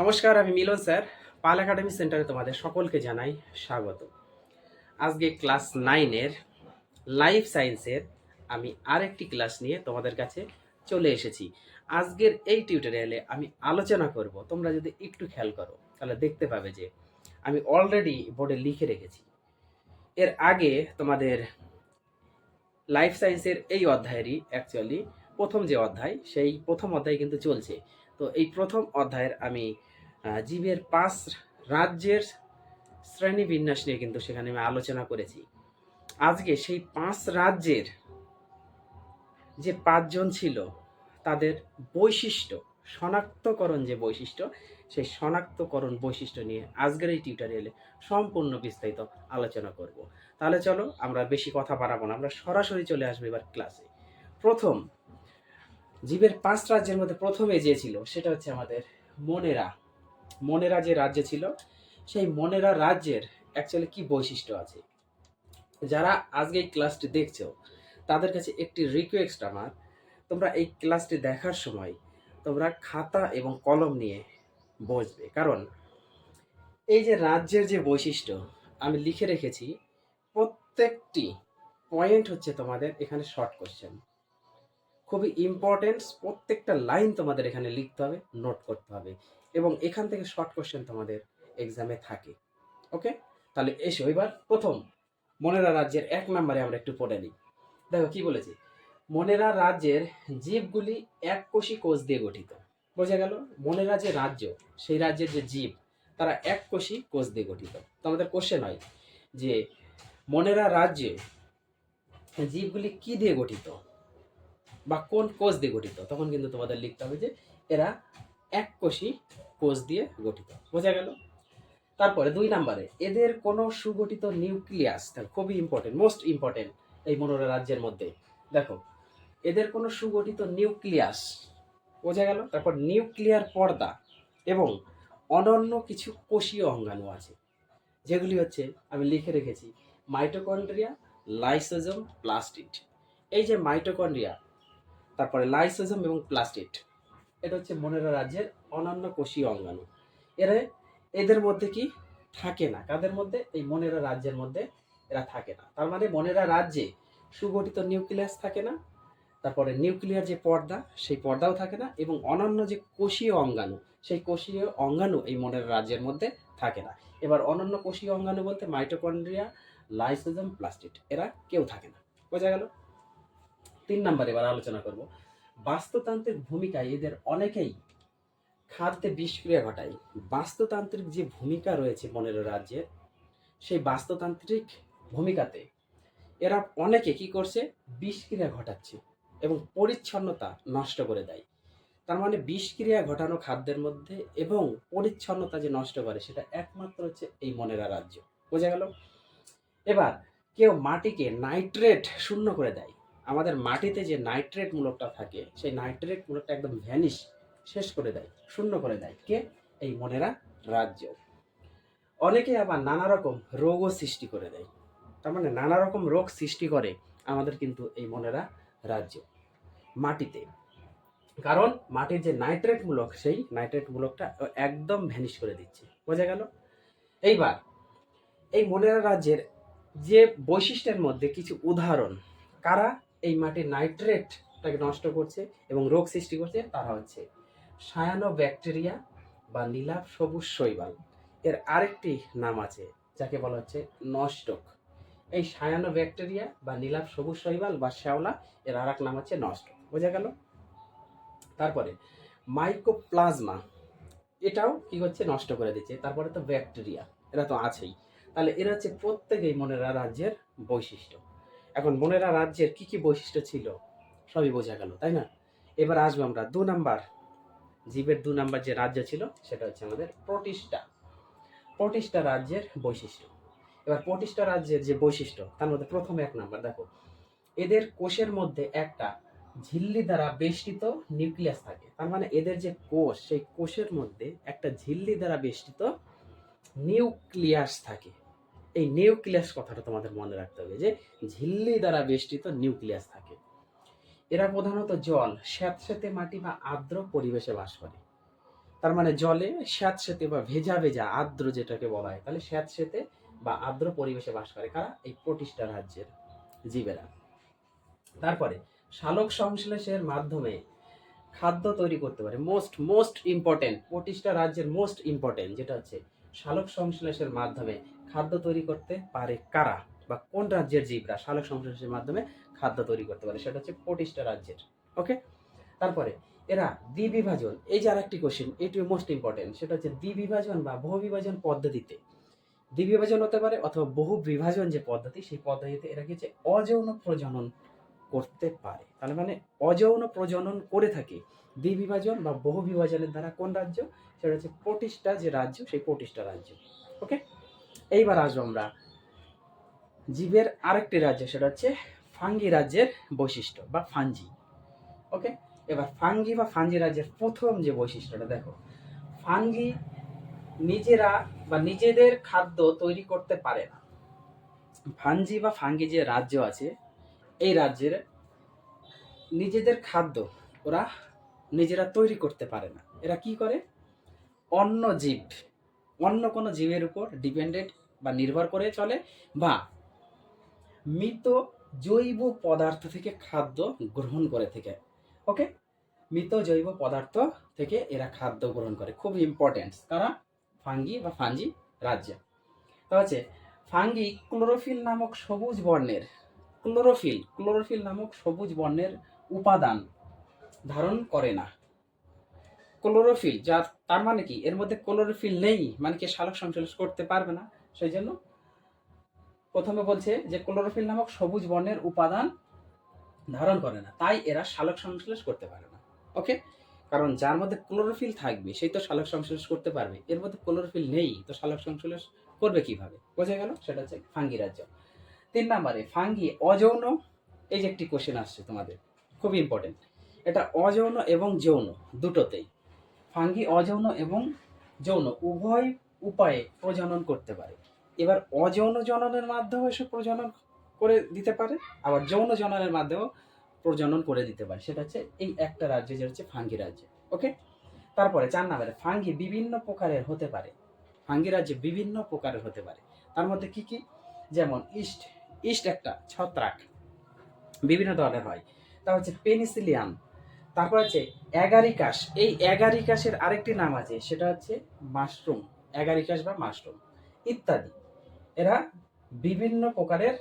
নমস্কার, আমি মিলন স্যার। পাল একাডেমি সেন্টারে তোমাদের সকলকে জানাই স্বাগত। আজকে ক্লাস নাইনের লাইফ সায়েন্সের আমি আরেকটি ক্লাস নিয়ে তোমাদের কাছে চলে এসেছি। আজকের এই টিউটোরিয়ালে আমি আলোচনা করব। তোমরা যদি একটু খেয়াল করো, তাহলে দেখতে পাবে যে আমি অলরেডি বোর্ডে লিখে রেখেছি। এর আগে তোমাদের লাইফ সায়েন্সের এই অধ্যায়েরই অ্যাকচুয়ালি প্রথম যে অধ্যায়, সেই প্রথম অধ্যায় কিন্তু চলছে। তো এই প্রথম অধ্যায়ের আমি জীবের পাঁচ রাজ্যের শ্রেণি বিন্যাস নিয়ে কিন্তু সেখানে আমি আলোচনা করেছি। আজকে সেই পাঁচ রাজ্যের যে পাঁচজন ছিল, তাদের বৈশিষ্ট্য, শনাক্তকরণ যে বৈশিষ্ট্য, সেই শনাক্তকরণ বৈশিষ্ট্য নিয়ে আজকের এই টিউটোরিয়ালে সম্পূর্ণ বিস্তারিত আলোচনা করব। তাহলে চলো, আমরা বেশি কথা বাড়াবো না, আমরা সরাসরি চলে আসব এবার ক্লাসে প্রথম, জীবের পাঁচ রাজ্যের মধ্যে প্রথমে যে ছিল, সেটা হচ্ছে আমাদের মনেরা। মনেরা যে রাজ্যে ছিল, সেই মনেরা রাজ্যের অ্যাকচুয়ালি কি বৈশিষ্ট্য আছে? যারা আজকে এই ক্লাসটি দেখছ, তাদের কাছে একটি রিকোয়েস্ট আমার, তোমরা এই ক্লাসটি দেখার সময় তোমরা খাতা এবং কলম নিয়ে বসবে। কারণ এই যে রাজ্যের যে বৈশিষ্ট্য, আমি লিখে রেখেছি, প্রত্যেকটি পয়েন্ট হচ্ছে তোমাদের এখানে শর্ট কোশ্চেন খুবই ইম্পর্টেন্ট প্রত্যেকটা লাইন তোমাদের এখানে লিখতে হবে নোট করতে হবে। এবং এখান থেকে শর্ট কোশ্চেন তোমাদের এক্সামে থাকে। ওকে তাহলে এসো এবার প্রথম। মনেরা রাজ্যের এক নম্বরে আমরা একটু পড়ে নিই। দেখো কি বলেছি? মনেরা রাজ্যের জীবগুলি এক কোষী কোষ দিয়ে গঠিত। বোঝা গেল? মনেরা যে রাজ্য, সেই রাজ্যের যে জীব, তারা এক কোষী কোষ দিয়ে গঠিত। তো আমাদের কোশ্চেন হয় যে, মনেরা রাজ্যে জীবগুলি কি দিয়ে গঠিত? বা কোন কোষ দিয়ে গঠিত? তখন কিন্তু তোমাদের লিখতে হবে যে, এরা এক কোষী কোষ দিয়ে গঠিত। বোঝা গেল? তারপরে দুই নম্বরে, এদের কোনো সুগঠিত নিউক্লিয়াস খুবই ইম্পর্টেন্ট মোস্ট ইম্পর্টেন্ট এই মনোরা রাজ্যের মধ্যে। দেখো, এদের কোনো সুগঠিত নিউক্লিয়াস, বোঝা গেল? তারপর নিউক্লিয়ার পর্দা এবং অনন্য কিছু কোষীয় অঙ্গাণু আছে, যেগুলি হচ্ছে, আমি লিখে রেখেছি মাইটোকন্ড্রিয়া লাইসোজোম প্লাস্টিড এই যে মাইটোকন্ড্রিয়া তারপরে লাইসোজোম এবং প্লাস্টিড এটা হচ্ছে মনেরা রাজ্যের অনন্য কোষীয় অঙ্গাণু। এরা এদের মধ্যে কি থাকে না? কাদের মধ্যে? এই মনেরা রাজ্যের মধ্যে এরা থাকে না। তার মানে মনেরা রাজ্যে সুগঠিত নিউক্লিয়াস থাকে না, তারপরে নিউক্লিয়ার যে পর্দা, সেই পর্দাও থাকে না এবং অনন্য যে কোষীয় অঙ্গাণু, সেই কোষীয় অঙ্গাণু এই মনের রাজ্যের মধ্যে থাকে না। এবার অনন্য কোষীয় অঙ্গাণু বলতে মাইটোকন্ড্রিয়া, লাইসোজোম, প্লাস্টিড, এরা কেউ থাকে না। বোঝা গেল? তিন নাম্বার এবার আলোচনা করব। বাস্তুতান্ত্রিক ভূমিকায় এদের অনেকেই খাদ্যে বিষক্রিয়া ঘটায়। বাস্তুতান্ত্রিক যে ভূমিকা রয়েছে মনের রাজ্যের, সেই বাস্তুতান্ত্রিক ভূমিকাতে এরা অনেকে কি করছে? বিষক্রিয়া ঘটাচ্ছে এবং পরিচ্ছন্নতা নষ্ট করে দেয়। তার মানে বিষক্রিয়া ঘটানো খাদ্যের মধ্যে এবং পরিচ্ছন্নতা যে নষ্ট করে, সেটা একমাত্র হচ্ছে এই মনেরা রাজ্য। বোঝা গেল? এবার কেউ মাটিকে নাইট্রেট শূন্য করে দেয়। আমাদের মাটিতে যে নাইট্রেট মূলকটা থাকে, সেই নাইট্রেট মূলকটা একদম ভ্যানিশ শেষ করে দেয়, শূন্য করে দেয়। কে? এই মনেরা রাজ্য। অনেকে আবার নানা রকম রোগও সৃষ্টি করে দেয়। তার মানে নানা রকম রোগ সৃষ্টি করে আমাদের কিন্তু এই মনেরা রাজ্য। মাটিতে। কারণ মাটির যে নাইট্রেট মূলক, সেই নাইট্রেট মূলকটা একদম ভ্যানিশ করে দিচ্ছে। বোঝা গেল? এইবার, এই মনেরা রাজ্যের যে বৈশিষ্ট্যের মধ্যে কিছু উদাহরণ। কারা? এই মাটির নাইট্রেটটাকে নষ্ট করছে এবং রোগ সৃষ্টি করছে, তারা হচ্ছে সায়ানো ব্যাকটেরিয়া বা নীলাভ সবুজ শৈবাল। এর আরেকটি নাম আছে, যাকে বলা হচ্ছে নষ্টক। এই সায়ানো ব্যাকটেরিয়া বা নীলাভ সবুজ শৈবাল বা শ্যাওলা, এর আর এক নাম হচ্ছে নষ্ট বোঝা গেল? তারপরে মাইকোপ্লাজমা এটাও কি হচ্ছে? নষ্ট করে দিচ্ছে। তারপরে তো ব্যাকটেরিয়া এরা তো আছেই। তাহলে এরা হচ্ছে প্রত্যেকেই মনেরা রাজ্যের বৈশিষ্ট্য। এখন মনেরা রাজ্যের কি কি বৈশিষ্ট্য ছিল? সবই বোঝা গেল, তাই না? এবার আসব আমরা দু নাম্বার। জীবের দু নাম্বার যে রাজ্য ছিল, সেটা হচ্ছে আমাদের প্রতিষ্ঠা। প্রতিষ্ঠা রাজ্যের বৈশিষ্ট্য। এবার প্রতিষ্ঠা রাজ্যের যে বৈশিষ্ট্য, তার মধ্যে প্রথম এক নাম্বার, দেখো। এদের কোষের মধ্যে একটা ঝিল্লি দ্বারা বেষ্টিত নিউক্লিয়াস থাকে। তার মানে এদের যে কোষ, সেই কোষের মধ্যে একটা ঝিল্লি দ্বারা বেষ্টিত নিউক্লিয়াস থাকে। এই নিউক্লিয়াস কথাটা তোমাদের মনে রাখতে হবে যে ঝিল্লি দ্বারা বেষ্টিত নিউক্লিয়াস থাকে। এরা প্রধানত জল স্যাঁতস্যাঁতে মাটি বা আর্দ্র পরিবেশে বাস করে। তার মানে জলে স্যাঁতসেতে বা ভেজা ভেজা আর্দ্র যেটাকে বলা হয়, তাহলে স্যাঁতসেতে বা আর্দ্র পরিবেশে বাস করে কারা? এই প্রতিষ্ঠা রাজ্যের জীবেরা। তারপরে শালক সংশ্লেষের মাধ্যমে খাদ্য তৈরি করতে পারে। মোস্ট মোস্ট ইম্পর্টেন্ট, প্রতিষ্ঠা রাজ্যের মোস্ট ইম্পর্টেন্ট যেটা হচ্ছে শালক সংশ্লেষের মাধ্যমে খাদ্য তৈরি করতে পারে কারা? বা কোন রাজ্যের জীবরা শালক সংশ্লেষের মাধ্যমে খাদ্য তৈরি করতে পারে? সেটা হচ্ছে প্রতিষ্ঠা রাজ্যের। ওকে তারপরে এরা দ্বিবিভাজন। এই যে আরেকটি কোশ্চেন এটি মোস্ট ইম্পর্টেন্ট সেটা হচ্ছে দ্বিবিভাজন বা বহু বিভাজন পদ্ধতিতে। দ্বিবিভাজন হতে পারে অথবা বহু বিভাজন যে পদ্ধতি, সেই পদ্ধতিতে এরা কি হচ্ছে অযৌন প্রজনন করতে পারে। তাহলে মানে অযৌন প্রজনন করে থাকে দ্বিবিভাজন বা বহু বিভাজনের দ্বারা কোন রাজ্য? সেটা হচ্ছে প্রতিষ্ঠা যে রাজ্য, সেই প্রতিষ্ঠা রাজ্য। ওকে এইবার আসব আমরা। জীবের আরেকটি রাজ্য, সেটা হচ্ছে ফাঙ্গি রাজ্যের বৈশিষ্ট্য বা ফাঞ্জি। ওকে এবার ফাঙ্গি বা ফাঞ্জি রাজ্যের প্রথম যে বৈশিষ্ট্যটা, দেখো। ফাঙ্গি নিজেরা বা নিজেদের খাদ্য তৈরি করতে পারে না। ফাঞ্জি বা ফাঙ্গি যে রাজ্য আছে, এই রাজ্যের নিজেদের খাদ্য ওরা নিজেরা তৈরি করতে পারে না। এরা কি করে? অন্য জীব। অন্য কোনো জীবের উপর ডিপেন্ডেন্ট বা নির্ভর করে চলে বা মৃত জৈব পদার্থ থেকে খাদ্য গ্রহণ করে থেকে। ওকে মৃত জৈব পদার্থ থেকে এরা খাদ্য গ্রহণ করে। খুব ইম্পর্টেন্ট তারা ফাঙ্গি বা ফাঞ্জি রাজ্য। তা হচ্ছে, ফাঙ্গি ক্লোরোফিল নামক সবুজ বর্ণের, ক্লোরোফিল ক্লোরোফিল নামক সবুজ বর্ণের উপাদান ধারণ করে না। ক্লোরোফিল যার তার মানে কি? এর মধ্যে ক্লোরোফিল নেই মানে কি সালোক সংশ্লেষ করতে পারবে না। সেই জন্য প্রথমে বলছে যে ক্লোরোফিল নামক সবুজ বর্ণের উপাদান ধারণ করে না, তাই এরা সালোক সংশ্লেষ করতে পারে না। ওকে কারণ যার মধ্যে ক্লোরোফিল থাকবে, সেই তো সালোক সংশ্লেষ করতে পারবে। এর মধ্যে ক্লোরোফিল নেই, তো সালোক সংশ্লেষ করবে কীভাবে? বোঝা গেল? সেটা হচ্ছে ফাঙ্গি রাজ্য। তিন নম্বরে, ফাঙ্গি অযৌন, এই যে একটি কোশ্চেন আসছে তোমাদের খুব ইম্পর্টেন্ট এটা অযৌন এবং যৌন, দুটোতেই। ফাঙ্গি অযৌন এবং যৌন, উভয় উপায়ে প্রজনন করতে পারে। এবার অযৌন জননের মাধ্যমে সে প্রজনন করে দিতে পারে, আবার যৌন জননের মাধ্যমেও প্রজনন করে দিতে পারে। সেটা হচ্ছে এই একটা রাজ্য, যেটা হচ্ছে ফাঙ্গি রাজ্য, ওকে? তারপরে চার নম্বরে ফাঙ্গি বিভিন্ন প্রকারের হতে পারে। ফাঙ্গি রাজ্যে বিভিন্ন প্রকারের হতে পারে। তার মধ্যে কি কি? যেমন ইস্ট ইস্ট একটা ছত্রাক, বিভিন্ন ধরনের হয়। তা হচ্ছে পেনিসিলিয়াম তারপর হচ্ছে অ্যাগারিকাস এই অ্যাগারিকাসের আরেকটি নাম আছে, সেটা হচ্ছে মাশরুম অ্যাগারিকাস বা মাশরুম, ইত্যাদি। এরা বিভিন্ন প্রকারের,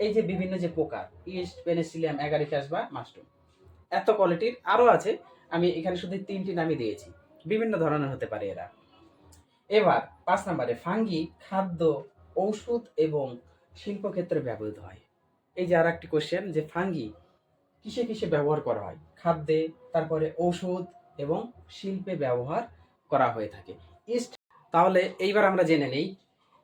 এই যে বিভিন্ন যে প্রকার ইস্ট, পেনিসিলিয়াম অ্যাগারিকাস বা মাশরুম, এত কোয়ালিটির আরও আছে, আমি এখানে শুধু তিনটি নামই দিয়েছি। বিভিন্ন ধরনের হতে পারে এরা। এবার পাঁচ নম্বরে, ফাঙ্গি, খাদ্য, ঔষধ এবং শিল্পক্ষেত্রে ব্যবহৃত হয়। এই যে আর একটি কোশ্চেন যে ফাঙ্গি কিসে কিসে ব্যবহার করা হয়? খাদ্যে, তারপরে ঔষধ এবং শিল্পে ব্যবহার করা হয়ে থাকে। ইস্ট, তাহলে এইবার আমরা জেনে নেই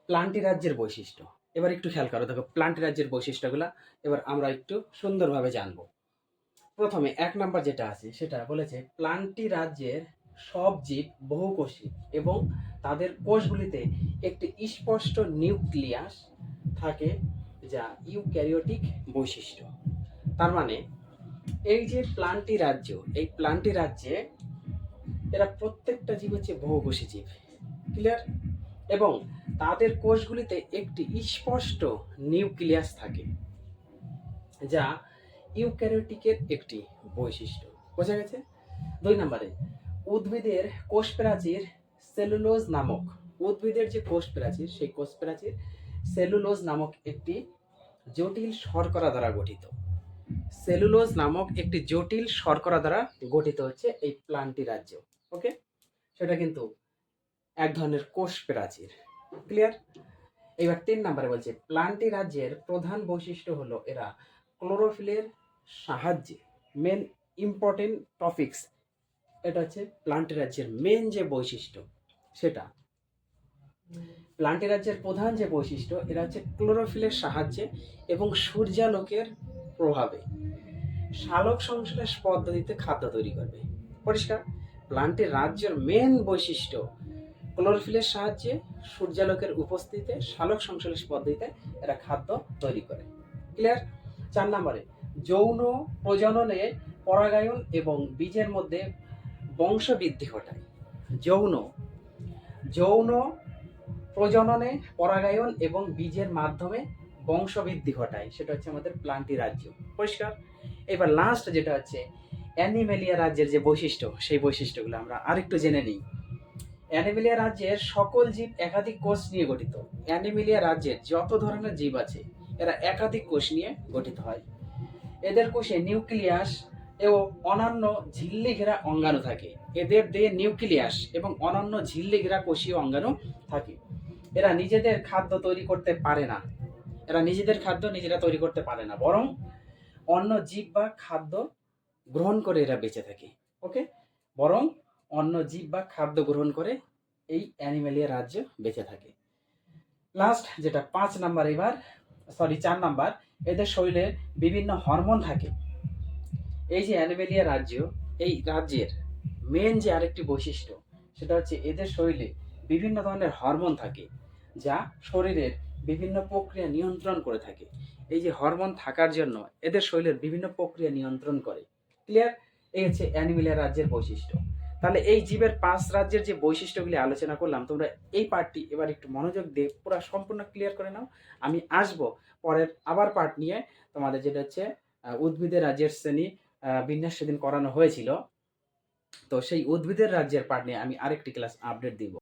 প্লান্টি রাজ্যের বৈশিষ্ট্য। এবার একটু খেয়াল করো, দেখো প্লান্টি রাজ্যের বৈশিষ্ট্যগুলো এবার আমরা একটু সুন্দরভাবে জানব। প্রথমে এক নাম্বার যেটা আছে, সেটা বলেছে প্লান্টি রাজ্যের সব জীব বহুকোষী এবং তাদের কোষগুলিতে একটি স্পষ্ট নিউক্লিয়াস থাকে, যা ইউক্যারিওটিক বৈশিষ্ট্য। তার মানে এই যে প্লান্টি রাজ্য, এই প্লান্টি রাজ্যে এরা প্রত্যেকটা জীব হচ্ছে বহুকোষী জীব ক্লিয়ার এবং তাদের কোষগুলিতে একটি স্পষ্ট নিউক্লিয়াস থাকে, যা ইউক্যারিওটিকের একটি বৈশিষ্ট্য। বোঝা গেছে? দুই নম্বরে, উদ্ভিদের কোষ প্রাচীর সেলুলোজ নামক, উদ্ভিদের যে কোষ প্রাচীর সেই কোষ প্রাচীর সেলুলোজ নামক একটি জটিল শর্করা দ্বারা গঠিত। সেলুলোজ নামক একটি জটিল শর্করা দ্বারা গঠিত হচ্ছে এই প্লান্টি রাজ্য, ওকে? সেটা কিন্তু এক ধরনের কোষ প্রাচীর, ক্লিয়ার? এবার তিন নম্বরে বলছে প্লান্টি রাজ্যের প্রধান বৈশিষ্ট্য হলো এরা ক্লোরোফিলের সাহায্যে মেন ইম্পর্টেন্ট টপিকস এটা হচ্ছে প্লান্টি রাজ্যের মেন যে বৈশিষ্ট্য, সেটা। প্লান্টি রাজ্যের প্রধান যে বৈশিষ্ট্য, এরা হচ্ছে ক্লোরোফিলের সাহায্যে এবং সূর্যালোকের প্রভাবে। শালক সংশ্লেষ পদ্ধতিতে খাদ্য তৈরি করবে। পরিষ্কার? প্লান্টের রাজ্যের মেন বৈশিষ্ট্য, ক্লোরোফিলের সাহায্যে সূর্যালোকের উপস্থিতিতে শালক সংশ্লেষ পদ্ধতিতে এরা খাদ্য তৈরি করে। ক্লিয়ার চার নম্বরে, যৌন প্রজননে পরাগায়ন এবং বীজের মধ্যে বংশবৃদ্ধি ঘটায়। যৌন যৌন প্রজননে পরাগায়ন এবং বীজের মাধ্যমে বংশবৃদ্ধি ঘটায়, সেটা হচ্ছে আমাদের প্লান্টি রাজ্য। পরিষ্কার? এবার লাস্ট যেটা হচ্ছে, অ্যানিমেলিয়া রাজ্যের যে বৈশিষ্ট্য, সেই বৈশিষ্ট্যগুলো আমরা আরেকটু জেনে নিই। অ্যানিমেলিয়া রাজ্যের সকল জীব একাধিক কোষ নিয়ে গঠিত। অ্যানিমেলিয়া রাজ্যের যত ধরনের জীব আছে, এরা একাধিক কোষ নিয়ে গঠিত হয়। এদের কোষে নিউক্লিয়াস এবং অন্যান্য ঝিল্লি ঘেরা অঙ্গাণু থাকে। এদের দেহে নিউক্লিয়াস এবং অন্যান্য ঝিল্লি ঘেরা কোষীয় অঙ্গাণু থাকে। এরা নিজেদের খাদ্য তৈরি করতে পারে না। এরা নিজেদের খাদ্য নিজেরা তৈরি করতে পারে না, বরং অন্য জীব বা খাদ্য গ্রহণ করে এরা বেঁচে থাকে, ওকে? বরং অন্য জীব বা খাদ্য গ্রহণ করে এই অ্যানিমেলিয়া রাজ্য বেঁচে থাকে। লাস্ট যেটা পাঁচ নাম্বার এবার সরি চার নাম্বার, এদের শরীরে বিভিন্ন হরমোন থাকে। এই যে অ্যানিমেলিয়া রাজ্য, এই রাজ্যের মেন যে আরেকটি বৈশিষ্ট্য, সেটা হচ্ছে এদের শরীরে বিভিন্ন ধরনের হরমোন থাকে, যা শরীরের বিভিন্ন প্রক্রিয়া নিয়ন্ত্রণ করে থাকে। এই যে হরমোন থাকার জন্য এদের শরীরের বিভিন্ন প্রক্রিয়া নিয়ন্ত্রণ করে। ক্লিয়ার এই হচ্ছে অ্যানিমেলিয়া রাজ্যের বৈশিষ্ট্য। তাহলে এই জীবের পাঁচ রাজ্যের যে বৈশিষ্ট্যগুলি আলোচনা করলাম, তোমরা এই পার্টটি এবার একটু মনোযোগ দিয়ে পুরো সম্পূর্ণ ক্লিয়ার করে নাও। আমি আসব পরের আবার পার্ট নিয়ে। তোমাদের যেটা হচ্ছে উদ্ভিদের রাজ্যের শ্রেণি বিন্যাস সেদিন করানো হয়েছিল। তো সেই উদ্ভিদের রাজ্যের পার্ট নিয়ে আমি আরেকটি ক্লাস আপডেট দিব।